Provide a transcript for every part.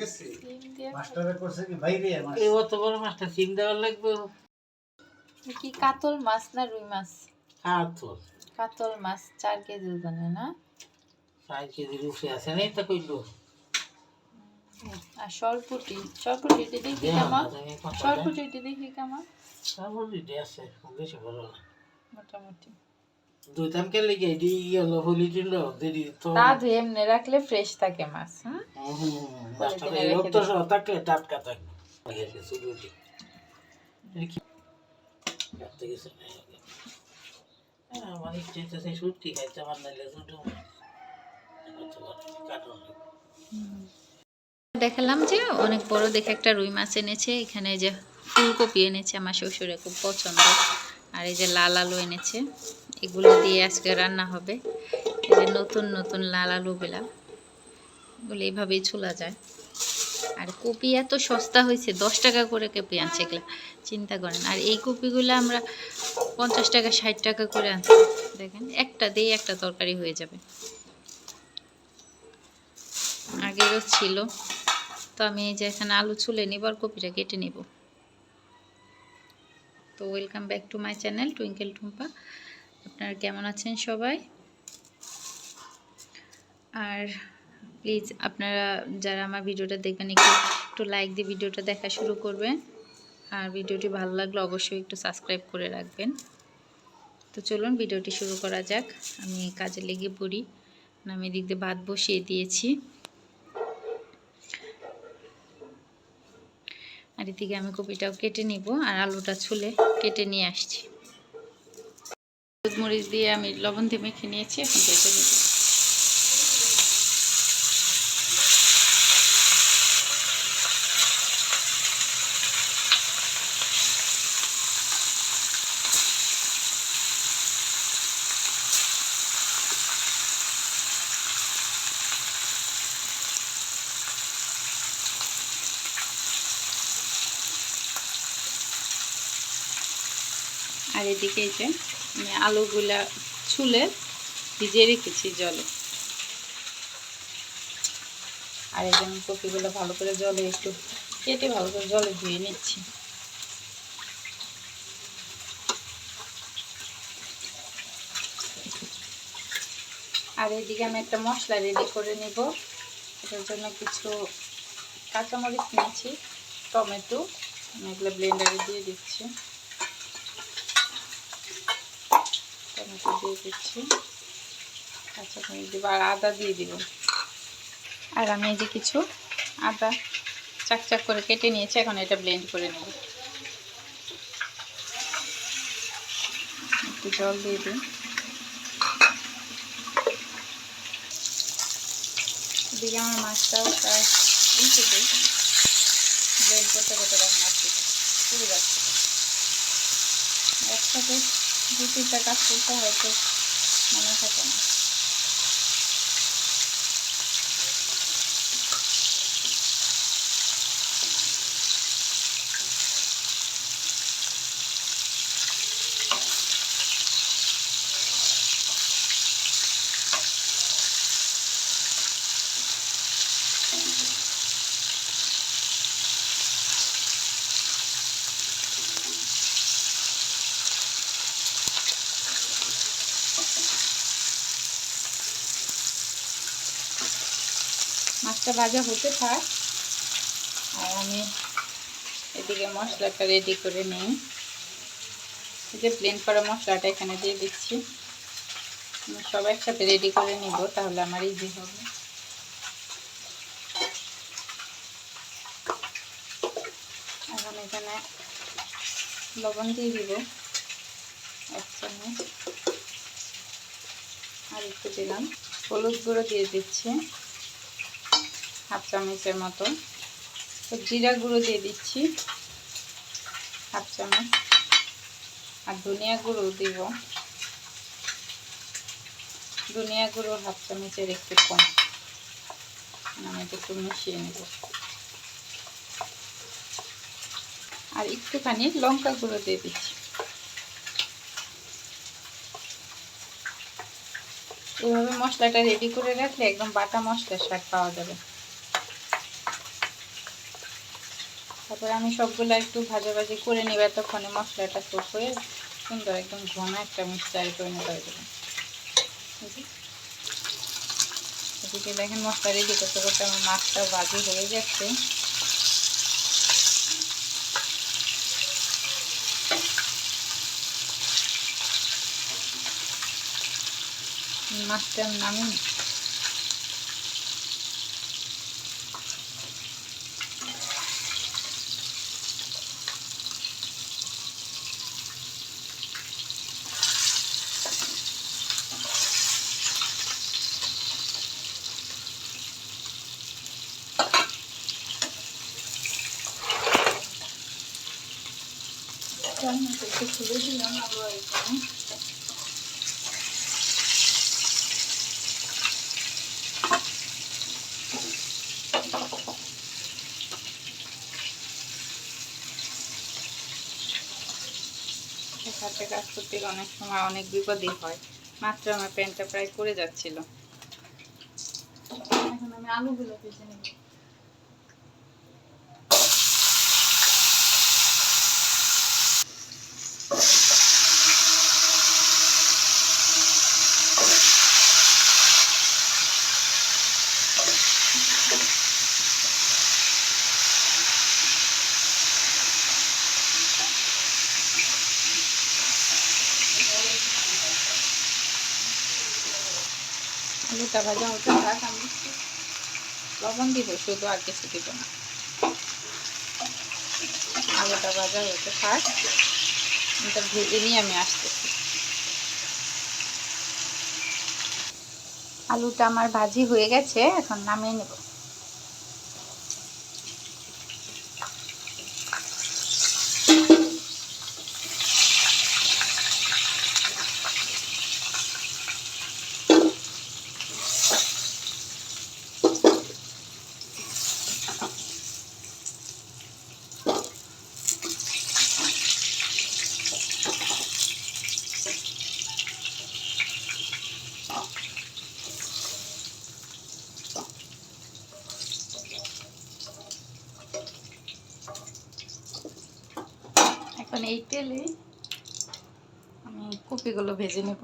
গেছে? মাস্টারে করছে কি বাইরে এই অত বড় মাছটা সিম দেওয়ার লাগবে। কি কাতল মাছ না রুই মাছ? তো কাতল মাছ চার কেজি ওজনে না? চার কেজি রুপে আছে নাই তা কইলো। আর সরপুটি সরপুটিটি দেখি কেমন? সরপুটিটি দেখি কেমন? সরপুটি আছে বেশি বড় না। মোটামুটি। কে লেগে এডি হলো হলি দিল দেরি তো। তা ধুয়ে এমনি রাখলে ফ্রেশ থাকে মাছ হ্যাঁ মাছটা দিনে এই রেখে রক্ত সহ থাকলে টাটকা রুটি। দেখি আমার ইচ্ছে সেই খাইতে দুটো কাটন। দেখালাম যে অনেক বড় দেখে একটা রুই মাছ এনেছে এখানে যে ফুলকপি এনেছে আমার শ্বশুরের খুব পছন্দ। আর এই যে লাল আলু এনেছে। এগুলো দিয়ে আজকে রান্না হবে। যে নতুন নতুন লাল আলুগুলা এগুলো এইভাবেই ছোলা যায়। আর কপি এত সস্তা হয়েছে, দশ টাকা করে কপি আনছে এগুলা, চিন্তা করেন। আর এই কপিগুলো আমরা পঞ্চাশ টাকা, ষাট টাকা করে আনছি। দেখেন, একটা দিয়ে একটা তরকারি হয়ে যাবে। আগেরও ছিল, তো আমি এই যে এখানে আলু ছুলে নিব আর কপিটা কেটে নিব। তো welcome back to my channel Twinkle Tumpa আপনারা কেমন আছেন সবাই? আর প্লিজ আপনারা যারা আমার ভিডিওটা দেখবেন, একটু লাইক দিয়ে ভিডিওটা দেখা শুরু করবেন। আর ভিডিওটি ভালো লাগলে অবশ্যই একটু সাবস্ক্রাইব করে রাখবেন। তো চলুন ভিডিওটি শুরু করা যাক। আমি কাজে লেগে পড়ি আমি এদিক দিয়ে ভাত বসিয়ে দিয়েছি। আর এদিকে আমি কপিটাও কেটে নিব, আর আলুটা ছুলে কেটে নিয়ে আসছি। মরিচ দিয়ে আমি লবণ দিয়ে মেখে নিয়েছি এখন কেটে নিব আর এদিকে এই যে আলুগুলা ছুলে ভিজিয়ে রেখেছি জলে। আর এই যে আমি কপিগুলো ভালো করে জলে একটু কেটে ভালো করে জলে ধুয়ে নিচ্ছি। আর এদিকে আমি একটা মশলা রেডি করে নিব। এটার জন্য কিছু কাঁচামরিচ নিয়েছি, টমেটো, আমি এগুলো ব্লেন্ডারে দিয়ে দিচ্ছি। টমেটো দিয়ে দিচ্ছি। কাঁচা মরিচ দেবো আর আদা দিয়ে দিব। আর আমি এই যে কিছু আদা চাক চাক করে কেটে নিয়েছি, এখন এটা ব্লেন্ড করে নেব। একটু জল দিয়ে দিই। এদিকে আমার মাছটাও প্রায় উঠে দিই ব্লেন্ড করতে করতে তখন আসছি পুরো যাচ্ছে। একসাথে দু তিনটা কাজ করতে হয়তো মনে থাকে না। মাছটা ভাজা হতে থাক। আর আমি এদিকে মশলাটা রেডি করে নিই। যে প্লেন করা মশলাটা এখানে দিয়ে দিচ্ছি। সব একসাথে রেডি করে নিব, তাহলে আমার ইজি হবে। এখন এখানে লবণ দিয়ে দিব, এক আর একটু দিলাম। হলুদ গুঁড়ো দিয়ে দিচ্ছি। হাফ চামচের মতো তো জিরা গুঁড়ো দিয়ে দিচ্ছি, হাফ চামচ। আর ধনিয়া গুঁড়ো দিব। ধনিয়া গুঁড়ো হাফ চামচের একটু কম। আমি এটা একটু মিশিয়ে নেব। আর একটুখানি লঙ্কা গুঁড়ো দিয়ে দিচ্ছি। এভাবে মশলাটা রেডি করে রাখলে একদম বাটা মশলার স্বাদ পাওয়া যাবে। তারপরে আমি সবগুলো একটু ভাজা ভাজি করে নিব, এতক্ষণে মশলাটা সুপ হয়ে সুন্দর একদম ঘন একটা মিক্সচার হয়ে যাবে বুঝলি? এদিকে দেখেন মশলা রেডি করতে করতে আমার মাছটা ভাজি হয়ে যাচ্ছে। মাছটার আমি খুলে দিলাম আবার এখানে হাতে কাজ করতে অনেক সময় অনেক বিপদই হয়। মাত্র আমার প্যান্টটা প্রায় পড়ে যাচ্ছিল। এখন আমি আলুগুলো ভেজে নেব। আলুটা ভাজা হতে থাক আমি লবণ দিব, শুধু আর কিছু দিব না। আলুটা ভাজা হতে থাক এটা ভেজে নিয়ে আমি আসতেছি। আলুটা আমার ভাজি হয়ে গেছে, এখন নামিয়ে নেব। এখন এই তেলে আমি কপিগুলো ভেজে নেব।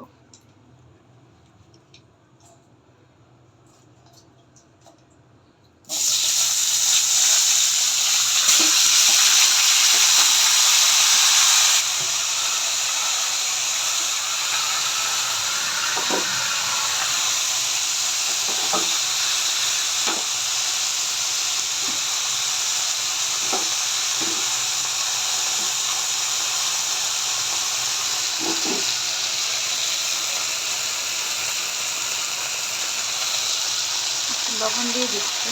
লবণ দিয়ে দিচ্ছি।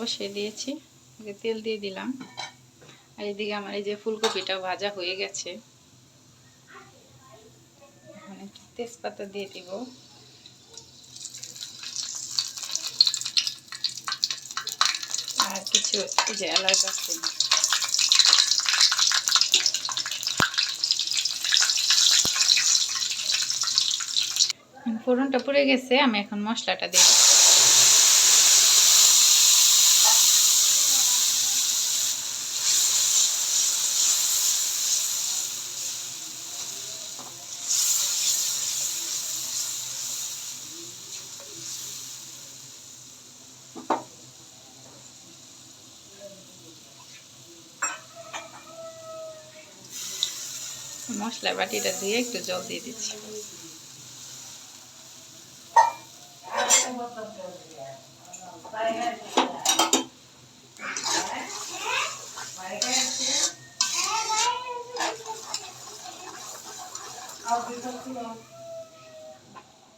বসিয়ে দিয়েছি। তেল দিয়ে দিলাম। আর এদিকে আমার এই যে ফুলকপিটা ভাজা হয়ে গেছে। এখন তেজপাতা দিয়ে দিব। কিছু এই ফোড়নটা পুড়ে গেছে আমি এখন মশলাটা দিয়ে মশলা বাটিটা দিয়ে একটু জল দিয়ে দিচ্ছি।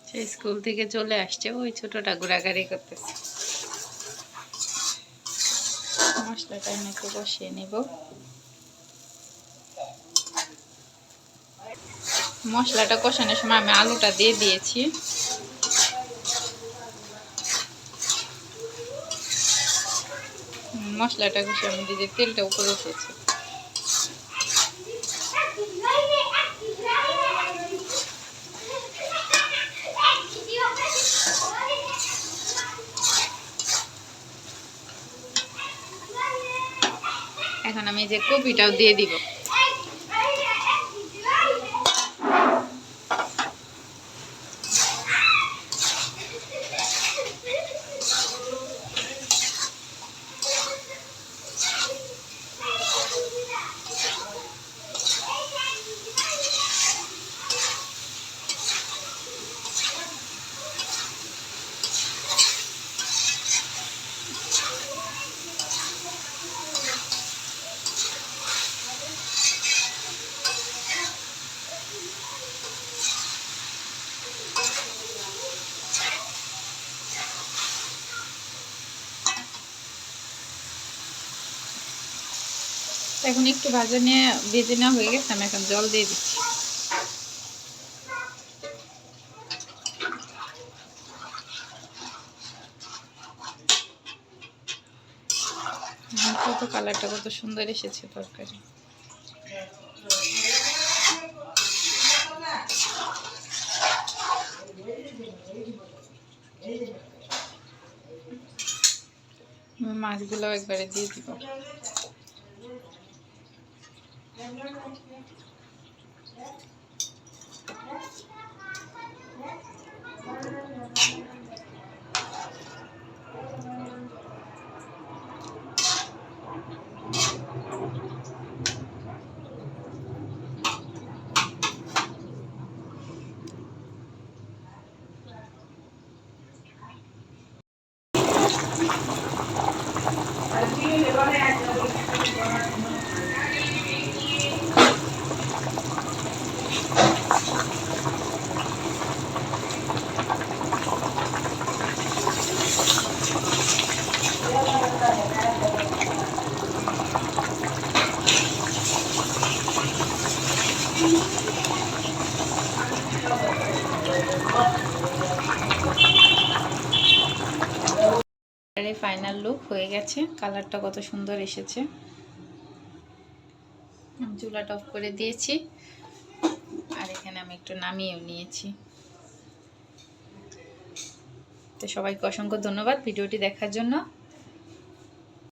সে স্কুল থেকে চলে আসছে, ওই ছোটটা ঘোরাঘুরি করতেছে। মশলাটা আমি একটু বসিয়ে নেব। মশলাটা কষানোর সময় আমি আলুটা দিয়ে দিয়েছি। মশলাটা কষার মধ্যে যে তেলটা উপরে উঠেছে। এখন আমি যে কপিটাও দিয়ে দিব তো এখন একটু ভাজা নিয়ে ভেজে নেওয়া হয়ে গেছে, আমি এখন জল দিয়ে দিচ্ছি। কত কালারটা কত সুন্দর এসেছে তরকারি। মাছগুলো একবারে দিয়ে দিব। Thank you. ফাইনাল লুক হয়ে গেছে। কালারটা কত সুন্দর এসেছে। চুলা টপ করে দিয়েছি। আর এখানে আমি একটু নামিয়েও নিয়েছি। তো সবাইকে অসংখ্য ধন্যবাদ ভিডিওটি দেখার জন্য।